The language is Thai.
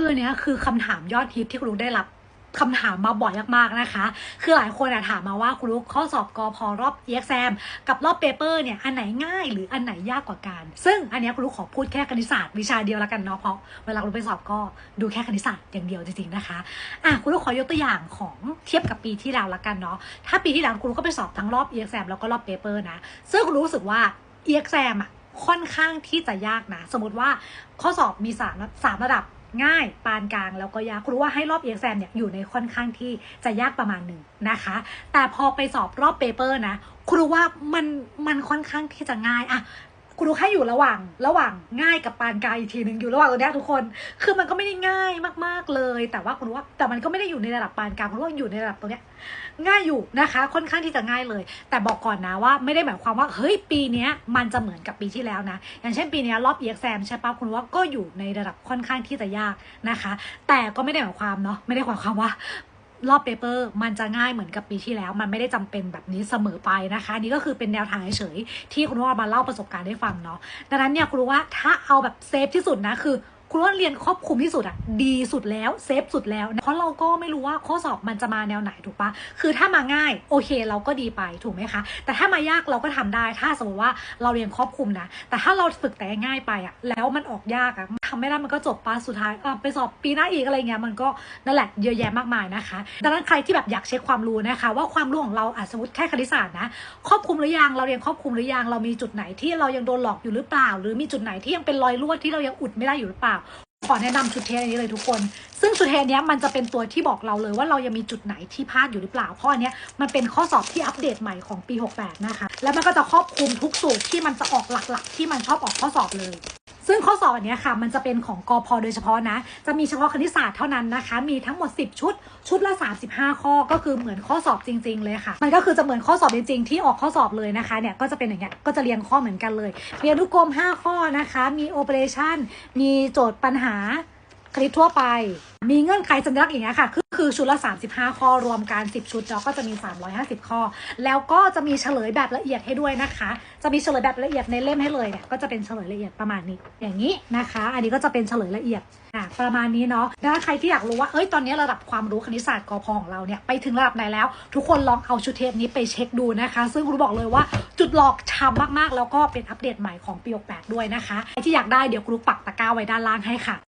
คืออันเนี้ยคือคำถามยอดฮิตที่คุณลูกได้รับคำถามมาบ่อยมากๆนะคะ คือหลายคนอะถามมาว่าคุณลูกข้อสอบกอพอรอบ EXAM กับรอบเปเปอร์เนี่ย อันไหนง่ายหรืออันไหนยากกว่ากัน ซึ่งอันนี้คุณลูกขอพูดแค่คณิตศาสตร์วิชาเดียวแล้วกันเนาะ เพราะเวลาคุณลูกไปสอบก็ดูแค่คณิตศาสตร์อย่างเดียวจริงๆนะคะ อะคุณลูกขอยกตัวอย่างของเทียบกับปีที่แล้วละกันเนาะ ถ้าปีที่แล้วคุณลูกก็ไปสอบทั้งรอบ EXAM แล้วก็รอบเปเปอร์นะ ซึ่งคุณลูกรู้สึกว่า EXAM อะค่อนข้างที่จะยากนะ สมมติว่าข้อสอบมีสามสามระดับ ง่ายปานกลางแล้วก็ยากคุณรู้ว่าให้รอบเอ็กแซมเนี่ยอยู่ในค่อนข้างที่จะยากประมาณหนึ่งนะคะ แต่พอไปสอบรอบเปเปอร์นะคุณรู้ว่ามันมันค่อนข้างที่จะง่ายอะ คุณรู้แค่อยู่ระหว่าง ระหว่างง่ายกับปานกลางอีกทีหนึ่งอยู่ระหว่างตรงเนี้ยทุกคน คือมันก็ไม่ได้ง่ายมากๆเลย แต่ว่าคุณรู้ว่าแต่มันก็ไม่ได้อยู่ในระดับปานกลางคุณรู้ว่าอยู่ในระดับตรงเนี้ยง่ายอยู่นะคะ ค่อนข้างที่จะง่ายเลย แต่บอกก่อนนะว่าไม่ได้หมายความว่าเฮ้ยปีนี้มันจะเหมือนกับปีที่แล้วนะ อย่างเช่นปีนี้รอบ EXAM ใช่ปะคุณว่าก็อยู่ในระดับค่อนข้างที่จะยากนะคะ แต่ก็ไม่ได้หมายความเนาะไม่ได้หมายความว่า รอบเปเปอร์มันจะง่ายเหมือนกับปีที่แล้ว มันไม่ได้จำเป็นแบบนี้เสมอไปนะคะนี่ก็คือเป็นแนวทางเฉยๆที่คุณว่ามาเล่าประสบการณ์ให้ฟังเนาะดังนั้นเนี่ยคุณรู้ว่าถ้าเอาแบบเซฟที่สุดนะคือคุณว่าเรียนครอบคลุมที่สุดอะดีสุดแล้วเซฟสุดแล้วเพราะเราก็ไม่รู้ว่าข้อสอบมันจะมาแนวไหนถูกปะคือถ้ามาง่ายโอเคเราก็ดีไปถูกไหมคะ แต่ถ้ามายากเราก็ทำได้ถ้าสมมติว่าเราเรียนครอบคลุมนะแต่ถ้าเราฝึกแต่ง่ายไปอะแล้วมันออกยากอะ ทำไม่ได้มันก็จบปะสุดท้ายไปสอบปีหน้าอีกอะไรเงี้ยมันก็นั่นแหละเยอะแยะมากมายนะคะ ดังนั้นใครที่แบบอยากเช็คความรู้นะคะ ว่าความรู้ของเราอะสมมติแค่คณิตศาสตร์นะครอบคลุมหรือยังเราเรียนครอบคลุมหรือยังเรามีจุดไหนที่เรายังโดนหลอกอยู่หรือเปล่า หรือมีจุดไหนที่ยังเป็นรอยรั่วที่เรายังอุดไม่ได้อยู่หรือเปล่าขอแนะนำชุดเทสอันนี้เลยทุกคน ซึ่งชุดเทสนี้มันจะเป็นตัวที่บอกเราเลยว่าเรายังมีจุดไหนที่พลาดอยู่หรือเปล่า เพราะอันนี้มันเป็นข้อสอบที่อัปเดตใหม่ของปี 68 นะคะ แล้วมันก็จะครอบคลุมทุกสูตรที่มันจะออกหลักๆ ที่มันชอบออกข้อสอบเลย ซึ่งข้อสอบอันนี้ค่ะ มันจะเป็นของกอพโดยเฉพาะนะ จะมีเฉพาะคณิตศาสตร์เท่านั้นนะคะ มีทั้งหมด 10 ชุด ชุดละ 35 ข้อ ก็คือเหมือนข้อสอบจริง ๆ เลยค่ะ มันก็คือจะเหมือนข้อสอบจริง ๆ ที่ออกข้อสอบเลยนะคะ เนี่ย ก็จะเป็นอย่างเงี้ย ก็จะเรียงข้อเหมือนกันเลยมีอนุกรม5 ข้อนะคะ มีโอเปอเรชั่น มีโจทย์ปัญหาคณิตทั่วไป มีเงื่อนไขสัญลักษณ์อย่างเงี้ยค่ะคือชุดละ 35 ข้อรวมกัน10 ชุดเนาะก็จะมี 350 ข้อ แล้วก็จะมีเฉลยแบบละเอียดให้ด้วยนะคะ จะมีเฉลยแบบละเอียดในเล่มให้เลยเนี่ยก็จะเป็นเฉลยละเอียดประมาณนี้ อย่างนี้นะคะ อันนี้ก็จะเป็นเฉลยละเอียดอะประมาณนี้เนาะดังนั้นใครที่อยากรู้ว่าเอ้ยตอนนี้ระดับความรู้คณิตศาสตร์กอพของเราเนี่ยไปถึงระดับไหนแล้ว ทุกคนลองเอาชุดเทปนี้ไปเช็คดูนะคะ ซึ่งครูบอกเลยว่าจุดหลอกช้ำมากๆ แล้วก็เป็นอัปเดตใหม่ของปี68ด้วยนะคะใครที่อยากได้เดี๋ยวครูปักตะกร้าไว้ด้านล่างให้ค่ะ